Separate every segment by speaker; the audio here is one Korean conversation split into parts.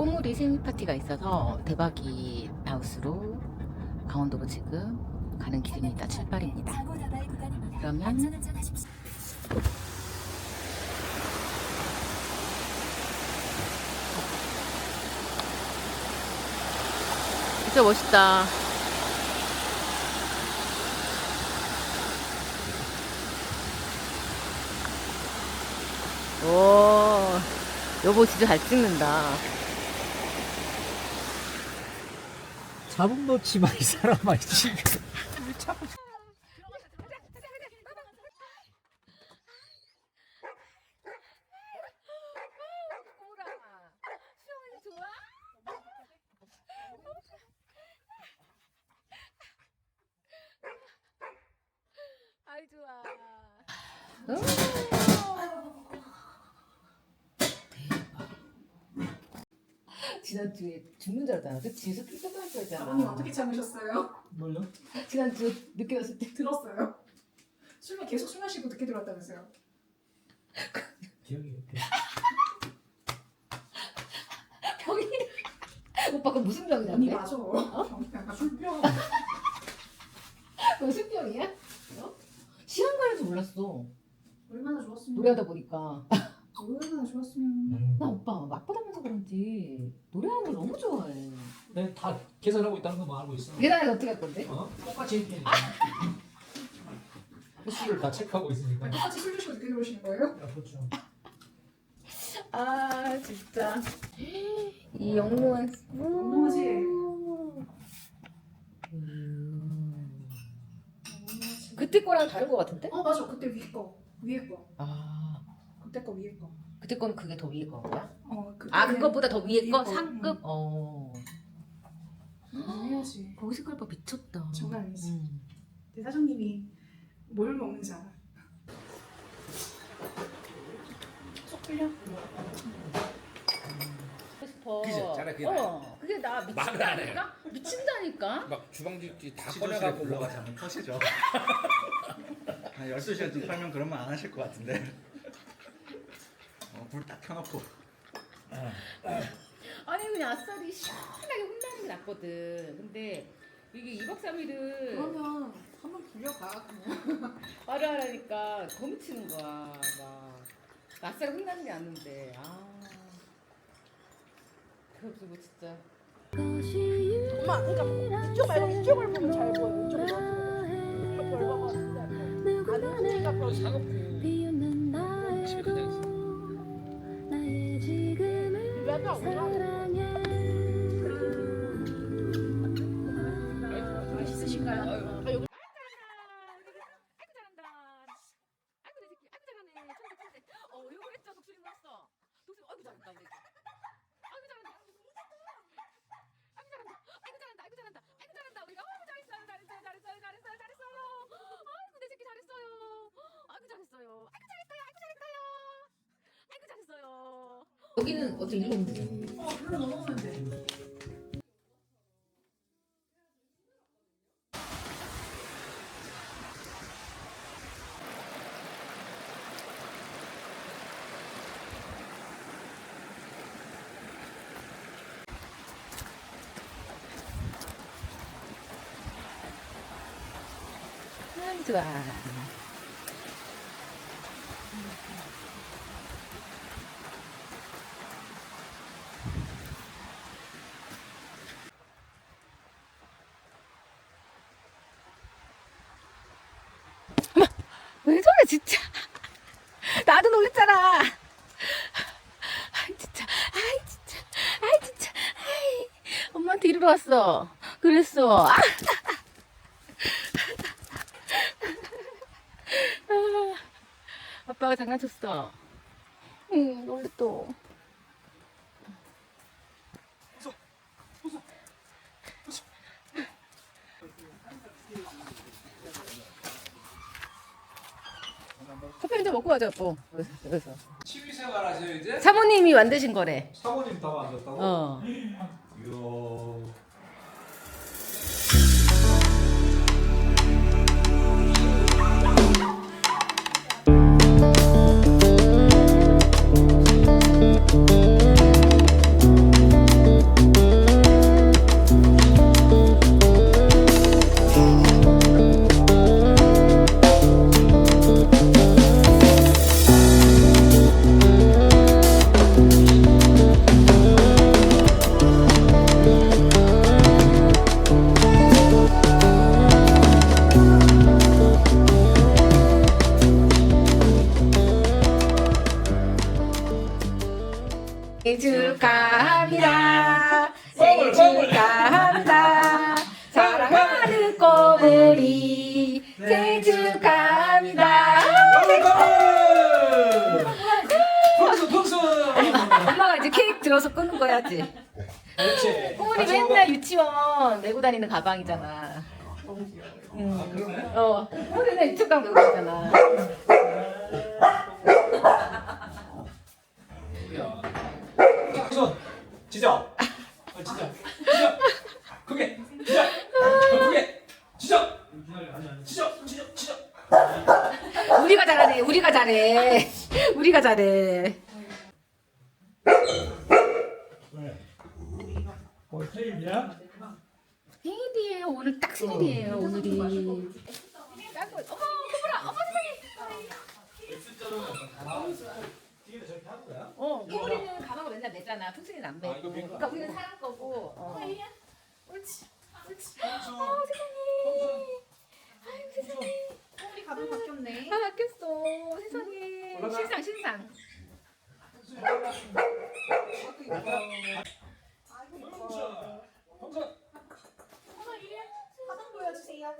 Speaker 1: 꽃무리 생일 파티가 있어서 대박이 하우스로 강원도로 지금 가는 길입니다. 출발입니다. 그러면 진짜 멋있다. 오, 여보 진짜 잘 찍는다.
Speaker 2: 잡음 놓지 마, 이 사람아, 지금.
Speaker 1: 아이 좋아. 지난주에 죽는 줄 알았잖아. 그치? 숲이 쫓아갈 줄 알았잖아.
Speaker 3: 언니 어떻게 참으셨어요?
Speaker 2: 뭘요?
Speaker 1: 지난주 늦게 왔을 때
Speaker 3: 들었어요. 술만 계속 술 마시고 늦게 들어왔다면서요?
Speaker 2: 기억이 없게.
Speaker 1: 병이 오빠 그 무슨 병이냐?
Speaker 3: 언니? 맞아. 병 약간 술병.
Speaker 1: 그거 술병이야? 어? 시간 가는 줄 몰랐어.
Speaker 3: 얼마나 좋았으면.
Speaker 1: 노래하다 보니까
Speaker 3: 얼마나 좋았으면.
Speaker 2: 음.
Speaker 1: 나 오빠 맞받으면서 그런지 노래하는 걸 너무 좋아해.
Speaker 2: 내가 다 계산하고 있다는 것만 알고 있어.
Speaker 1: 계단에서 어떻게 할 건데?
Speaker 2: 어? 똑같이 했지. 횟수를 다 체크하고 있으니까.
Speaker 3: 똑같이 술 드시고 늦게 들어오시는 거예요?
Speaker 2: 야, 그렇죠.
Speaker 1: 아 진짜 이 영롱한
Speaker 3: 영롱하지?
Speaker 1: 음. 그때 거랑 다른 거 같은데?
Speaker 3: 어 맞아. 그때 위에 거. 위에 거.
Speaker 1: 아
Speaker 3: 그때 거 위에 거.
Speaker 1: 그때 거는 그게 더 위에 거야?
Speaker 3: 어 그때.
Speaker 1: 아 그것보다 더 위에
Speaker 3: 위에
Speaker 1: 거
Speaker 3: 거,
Speaker 1: 상급? 어
Speaker 3: 음, 해야지.
Speaker 1: 거기 색깔 봐 미쳤다.
Speaker 3: 장난 아니지.
Speaker 1: 음.
Speaker 3: 내 사장님이 뭘 먹는지 알아. 쏙 풀려?
Speaker 1: 싶어.
Speaker 4: 그지? 잘해, 그게
Speaker 1: 어, 그게 나
Speaker 4: 말을 안 해.
Speaker 1: 미친다니까? 미친다니까?
Speaker 4: 막 주방집기 다
Speaker 5: 시조실에
Speaker 4: 꺼내갖고
Speaker 5: 불러가지 않으면 터시죠. 한 12시간 팔면 그런 말 안 하실 것 같은데. 어, 불딱 켜놓고.
Speaker 1: 아니 그냥 아싸리 시원하게 혼나는 게 낫거든. 근데 이게 2박 3일은
Speaker 3: 그러면 한번 불려가 그냥.
Speaker 1: 말을 하라니까 거미치는 거야. 막 아싸리 혼나는 게 낫는데. 아. 그래가지고 진짜.
Speaker 3: 엄마 그러니까 이쪽 말고 이쪽을 보면 잘 보여. 이쪽으로. 이쪽 넓어가 진짜. 안 움직이니까 왜냐 맛
Speaker 1: 여기는 어떻게 오면 돼?
Speaker 3: 어, 불러 넘어오면 돼.
Speaker 1: 아, 좋아. 어머, 왜 저래 진짜? 나도 놀랬잖아. 아이 진짜, 아이 진짜, 아이 진짜, 아이 엄마한테 이리로 왔어. 그랬어. 아. 아빠가 장난쳤어. 응, 놀랬어. 가자, 뭐. 그래서.
Speaker 4: 취미생활 하세요 이제?
Speaker 1: 사모님이 만드신 거래.
Speaker 2: 사모님 다 와줬다고?
Speaker 1: 어.
Speaker 2: 이야.
Speaker 1: 거야지.
Speaker 4: 그렇지.
Speaker 1: 꼬부리 맨날 유치원 메고 다니는 가방이잖아. 응. 어, 꼬부리 맨날 유치원 메고 다니잖아.
Speaker 4: 어, 지져. 지져. 크게. 지져. 더 크게. 지져. 지져. 지져. 지져.
Speaker 1: 우리가 잘하네. 우리가 잘해. 우리가 잘해.
Speaker 2: 뭐 생일이야?
Speaker 1: 생일이에요. 오늘 딱 생일이에요. 오늘이. 딱 어머, 꼬부라. 어머 세상에. 어, 꼬부리는 가방을 맨날 매잖아. 풍순이는 안 매. 그러니까 우리는 사람 거고. 어. 옳지. 옳지. 어, 세상에. 아유, 세상에.
Speaker 3: 꼬리 가방 바뀌었네.
Speaker 1: 아, 바뀌었어. 세상에. 신상, 신상.
Speaker 4: 풍수.
Speaker 3: 가방 보여주세요.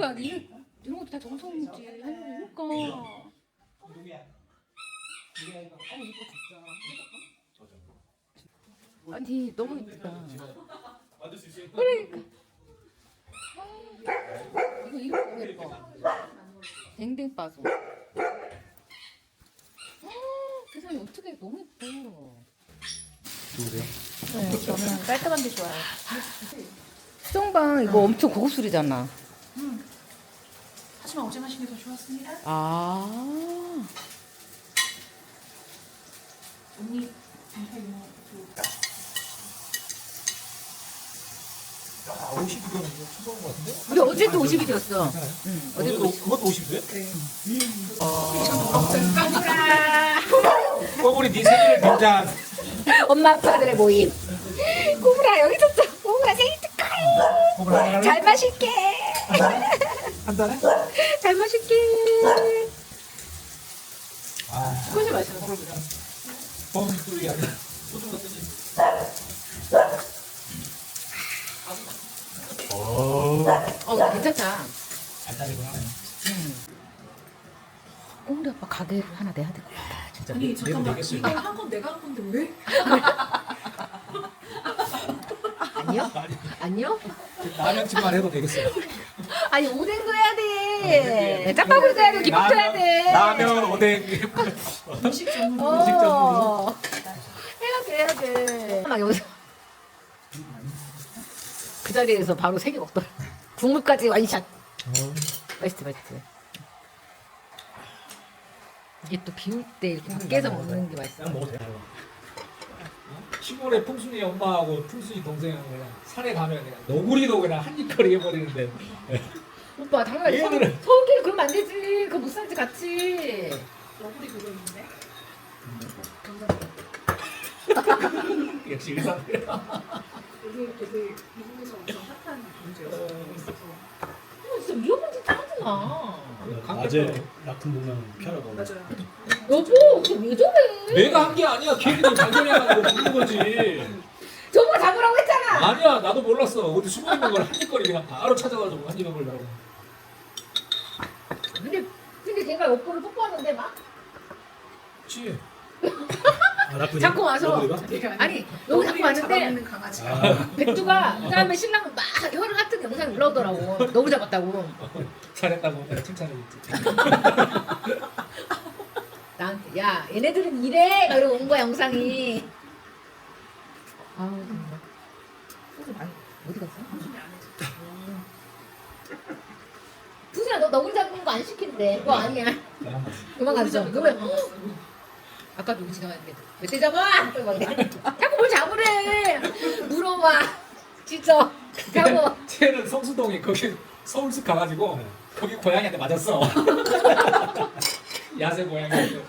Speaker 1: 그러니까 이 이런 것도 다 정성이지. 그러니까.
Speaker 4: 누구야?
Speaker 1: 아니 너무
Speaker 4: 있어.
Speaker 1: 그러니까. 아, 이거 이거 예뻐. 댕댕 빠소. 아, 세상에 어떻게 너무 예뻐.
Speaker 2: 누구세요?
Speaker 1: 네, 저는 깔끔한 데 좋아요. 수정방 이거 엄청 고급 술이잖아.
Speaker 3: 하지만 어제 마신 게 더 좋았습니다.
Speaker 1: 아.
Speaker 3: 언니 반팔 이모
Speaker 2: 아, 50이면 초보인 것 같은데?
Speaker 1: 우리 어제도 50이 되었어. 응, 어제도
Speaker 2: 어제도 그것도 50이에요?
Speaker 1: 네.
Speaker 2: 꼬부리 네 생일을 굉장
Speaker 1: 엄마 아빠들의 모임. 꼬부라 여기 있었어. 꼬부라 생일 축하해.
Speaker 2: 하나 할래?
Speaker 1: 잘 마실게.
Speaker 2: 한 잔에?
Speaker 1: 잘 마실게.
Speaker 2: 아,
Speaker 1: 그것이 맛있어.
Speaker 2: 범인 소리 아니라
Speaker 1: 어, 괜찮다.
Speaker 2: 안달이구나.
Speaker 1: 꼬부리 아빠 가게를 하나 내야 될 것 같아.
Speaker 2: 진짜
Speaker 3: 아니 잠깐만. 이거 한건 내가 한 건데 왜?
Speaker 1: 아니요? 아니요?
Speaker 2: 라면집만 해도 되겠어요.
Speaker 1: 아니 오뎅도 해야 돼. 짬밥도 해야 돼. 김밥도 해야 돼.
Speaker 2: 라면, 오뎅.
Speaker 3: 음식 전문
Speaker 1: 어.
Speaker 2: 음식 전문.
Speaker 1: 해야 돼, 해야 돼. 막 여기서 그 자리에서 바로 세 개 먹더라. 국물까지 완샷. 맛있지, 맛있지. 이게 또 비올 때 이렇게 밖에서 먹는 게 맛있어.
Speaker 2: 그냥 먹어도 돼요. 시골에 풍순이 엄마하고 풍순이 동생하고 그냥 산에 가면 그냥 너구리도 그냥 한입거리 해버리는데
Speaker 1: 오빠 당연히 서,
Speaker 2: 얘들은-
Speaker 1: 서울길 그러면 안 되지. 그거 못 살지 같이.
Speaker 3: 너구리 그거 있는데.
Speaker 2: 역시 의사
Speaker 3: 여기 되게 미국에서 엄청 핫한 문제였어.
Speaker 1: 어, 진짜 위험한 짓 하지 마.
Speaker 2: 낮에
Speaker 6: 같은 동네는 편하고
Speaker 3: 맞아요.
Speaker 1: 여보, 저왜 저래?
Speaker 2: 내가 한 게 아니야 걔들이 발견해가지고 먹는 거지
Speaker 1: 저보고 잡으라고 했잖아.
Speaker 2: 아니야 나도 몰랐어 어디 숨어 있는 걸 한입거리 그냥 바로 찾아가지고 한입 먹으려고
Speaker 1: 근데 근데 걔가 여보를 뽀뽀하는데 막
Speaker 2: 그치
Speaker 6: 아?
Speaker 1: 자꾸 와서? 아니 여기 자꾸 왔는데
Speaker 3: 강아지.
Speaker 1: 백두가 그다음에 신랑은 막 혀를 같은 영상이 올라오더라고. 너무 잡았다고.
Speaker 2: 잘했다고 내가 칭찬해줬지
Speaker 1: 야 얘네들은 이래 막 이러고 온 거야 영상이. 아우 정말. 소주 많이 어디 갔어? 부수야 너 너구리 잡는 거 안 시킨대. 그거 아니야. 그만 가죠. 그러면 아까 누구 지나갔는데 잡아? 또막 이래. 자꾸 뭘 잡으래. 물어봐. 찢어. 잡어.
Speaker 2: 쟤는 성수동에 거기 서울숲 가가지고 거기 고양이한테 맞았어 야생 고양이한테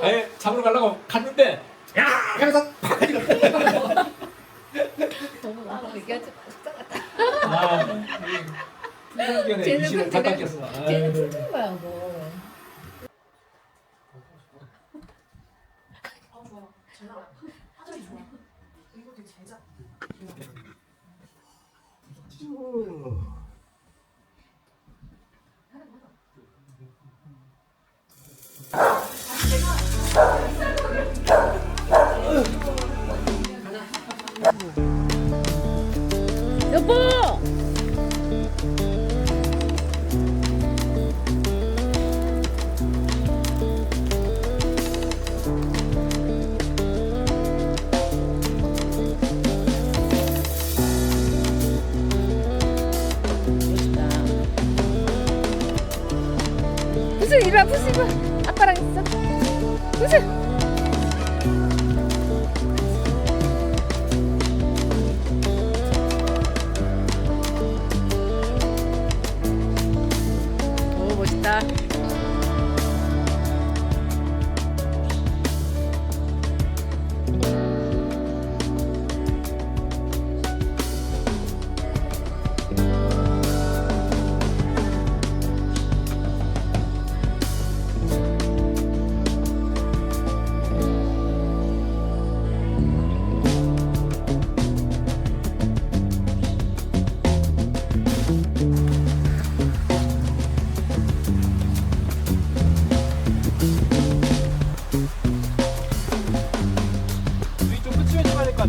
Speaker 2: 아예 잡으러 가려고 갔는데 야 하면서 팍
Speaker 1: 너무 막 얘기하지 마. 속상하다.
Speaker 2: 아,
Speaker 1: 쟤는
Speaker 2: 이시를
Speaker 1: 쟤는-
Speaker 2: 갖다 꼈어.
Speaker 1: 쟤는. 춤추는 거야 뭐. 여보! 무슨 이리 와, 무슨 이리 와. 아빠랑 있어. 무슨?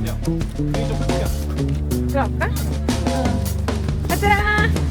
Speaker 4: 같아요. 눈이 좀 붙이면.
Speaker 1: 들어갈까? 가자!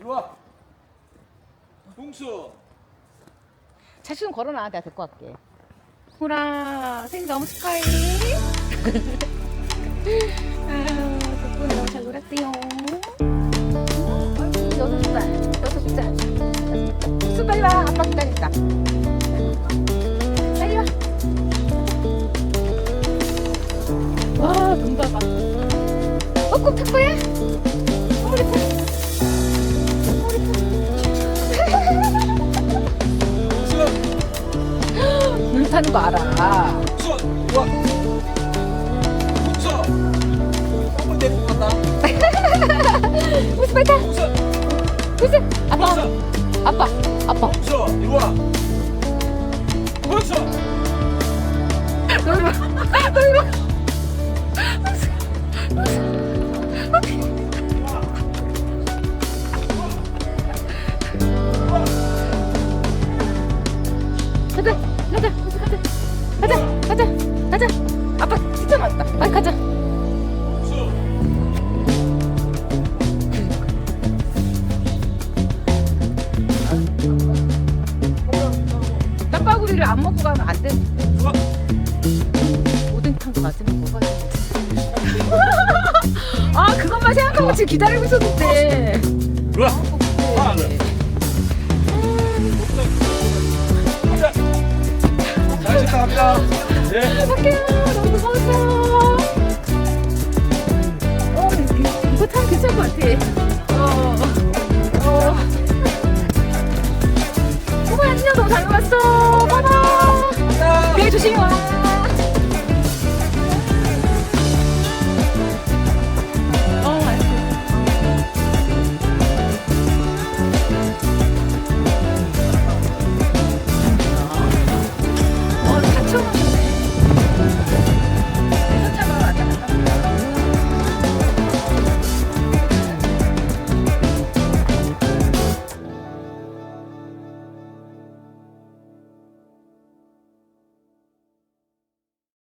Speaker 4: 이리 와. 봉수.
Speaker 1: 자신 걸어놔. 내가 데리고 갈게. 호라, 생일 너무 축하해. 아유, 덕분에 너무 잘 놀았대요. 여섯 살, 여섯 살. 수 빨리 와. 아빠 기다린다. 빨리 와. 와, 눈 봐봐. 어, 꼭탈 거야? 타는 거 알아.
Speaker 4: 이리 와. 봉수. 똥을 데리고?
Speaker 1: 아빠. 아빠, 아빠.
Speaker 4: 봉수. 이리 와.
Speaker 1: 놀러, 놀러. 아 생각하고 지금 기다리고 있었는데.
Speaker 4: 일로와. 하나, 감사합니다.
Speaker 1: 네. 갈게요. 너무 무서웠어. 어, 이거 참 괜찮을 것 같아. 어. 어. 꼬마 안녕, 너무 잘 왔어. 봐봐.
Speaker 2: 안녕. 네, 조심히
Speaker 1: 와.